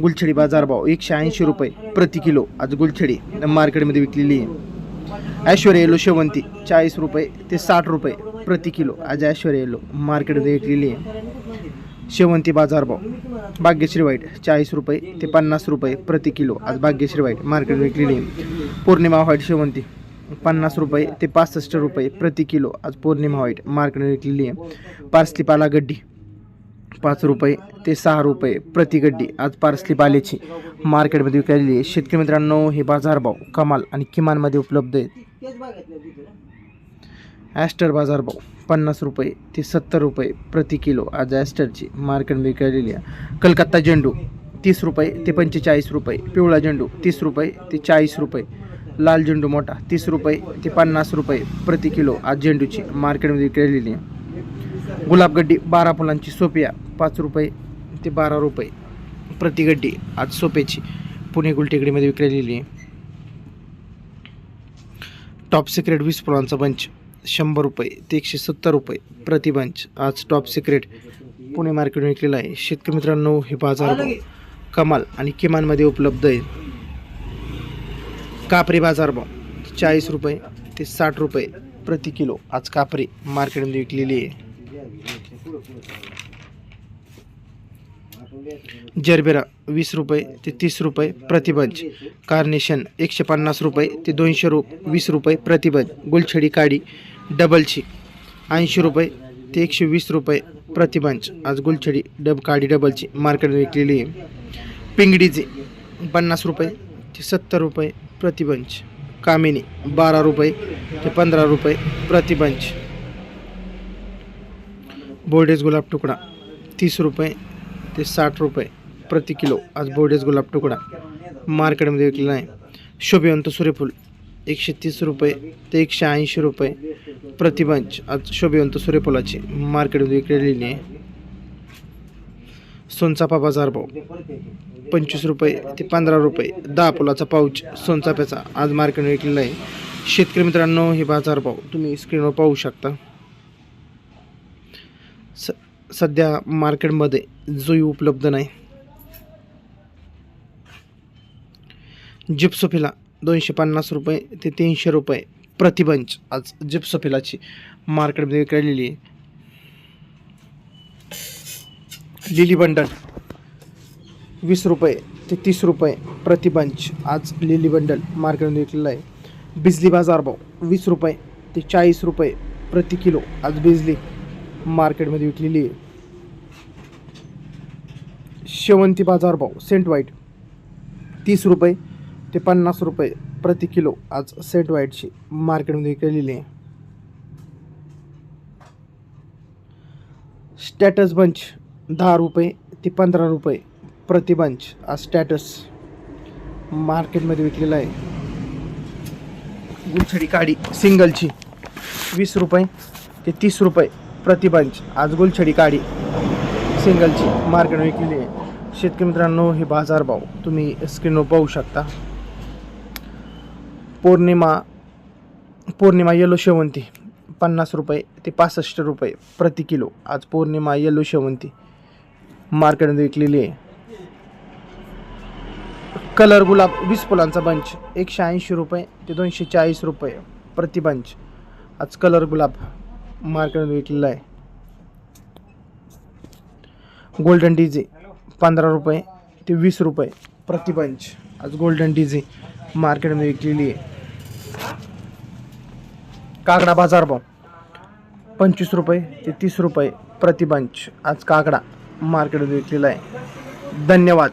गुलछडी बाजारभाव एकशे ऐंशी रुपये प्रति किलो. आज गुलछडी मार्केटमध्ये विकलेली आहे. ऐश्वर्या येलो शेवंती चाळीस रुपये ते साठ रुपये प्रति किलो. आज ऐश्वर्या येलो मार्केटमध्ये विकलेली आहे. शेवंती बाजारभाव भाग्यश्री वाईट चाळीस रुपये ते पन्नास रुपये प्रति किलो. आज भाग्यश्री वाईट मार्केट विकलेली आहे. पौर्णिमा व्हाईट शेवंती पन्नास रुपये ते पासष्ट रुपये प्रति किलो. आज पौर्णिमा व्हाईट मार्केटमध्ये विकलेली आहे. पार्सली पाला गड्डी पाच रुपये ते सहा रुपये प्रति गड्डी आज पार्सली पाल्याची मार्केटमध्ये विकलेली आहे. शेतकरी मित्रांनो हे बाजारभाव कमाल आणि किमानमध्ये उपलब्ध आहेत. ॲस्टर बाजारभाव पन्नास रुपये ते सत्तर रुपये प्रति किलो आज ॲस्टरची मार्केटमध्ये विकलेली आहे. कलकत्ता झेंडू तीस रुपये ते पंचेचाळीस रुपये. पिवळा झेंडू तीस रुपये ते चाळीस रुपये. लाल झेंडू मोठा तीस रुपये ते पन्नास रुपये प्रति किलो आज झेंडूची मार्केटमध्ये विकलेली आहे. गुलाबगड्डी बारा फुलांची सोपिया पाच रुपये ते बारा रुपये. प्रतिगड्डी आज सोप्याची. पुणे गुलटेकडीमध्ये विकलेली आहे. टॉप सिक्रेट वीस फुलांचा बंच शंभर रुपये ते एकशे सत्तर रुपये प्रतिबंच आज टॉप सिक्रेट पुणे मार्केट विकलेला आहे. शेतकरी मित्रांनो हे बाजार कमाल आणि किमानमध्ये उपलब्ध आहे. कापरी बाजारभाव चाळीस रुपये ते साठ रुपये प्रति किलो. आज कापरी मार्केटमध्ये विकलेली आहे. जरबेरा वीस रुपये ते तीस रुपये प्रतिबंज. कार्नेशन एकशे पन्नास रुपये ते दोनशे रु वीस रुपये प्रतिबंज. गुलछडी काडी डबलची ऐंशी रुपये ते एकशे वीस रुपये प्रतिबंज. आज गुलछडी डब काडी डबलची मार्केट विकलेली आहे. पिंगडीचे पन्नास रुपये ते सत्तर रुपये प्रतिबंज. कामिनी बारा रुपये ते पंधरा रुपये प्रतिबंज. बोर्डेज गुलाब तुकडा. तीस रुपये ते साठ रुपये प्रति किलो आज बोर्डेज गुलाब तुकडा. मार्केटमध्ये विकलेला आहे शोभिवंत सूर्यफूल एकशे तीस रुपये ते एकशे ऐंशी रुपये प्रतिबंच आज शोभिवंत सूर्यफुलाची मार्केटमध्ये विकलेली आहे. सोनचापा बाजारभाव पंचवीस रुपये ते पंधरा रुपये. दहा फुलाचा पाऊच सोनचाफ्याचा आज मार्केटमध्ये विकलेला आहे. शेतकरी मित्रांनो हे बाजारभाव तुम्ही स्क्रीनवर पाहू शकता. स सध्या मार्केटमध्ये जुई उपलब्ध नाही. जिप्सोफिला दोनशे पन्नास रुपये ते तीनशे रुपये प्रतिबंच आज जिप्सोफिलाची मार्केटमध्ये विकलेली आहे. लिली बंडल वीस रुपये ते तीस रुपये प्रतिबंच आज लिली बंडल मार्केटमध्ये विकलेला आहे. बिजली बाजारभाव वीस रुपये ते चाळीस रुपये प्रति किलो आज बिजली मार्केटमध्ये विकलेली आहे. शेवंती बाजारभाव सेंट वाईट तीस रुपये ते पन्नास रुपये प्रति किलो आज सेंट वाईटची मार्केटमध्ये विकलेली आहे. स्टॅटस बंच दहा रुपये ते पंधरा रुपये प्रति बंच आज स्टॅटस मार्केटमध्ये विकलेला आहे. गुलछडी काडी सिंगलची वीस रुपये ते तीस रुपये प्रति आज गुलछडी काडी सिंगलची मार्केट विकलेली आहे. शेतकरी मित्रांनो हे बाजारभाव तुम्ही स्क्रीनवर पाहू शकता. पौर्णिमा पौर्णिमा येलो शेवंती पन्नास रुपये ते पासष्ट रुपये प्रति किलो. आज पौर्णिमा येलो शेवंती मार्केटमध्ये विकलेली आहे. कलर गुलाब वीस फुलांचा बंच एकशे ऐंशी रुपये ते दोनशे चाळीस रुपये प्रति बंच आज कलर गुलाब मार्केटमध्ये विकलेला आहे. गोल्डन डीजे पंधरा रुपये ते वीस रुपये प्रतिपंच. आज गोल्डन डीजे मार्केटमध्ये विकलेली आहे. काकडा बाजारभाव पंचवीस रुपये ते तीस रुपये प्रतिपंच. आज काकडा मार्केटमध्ये विकलेला आहे. धन्यवाद.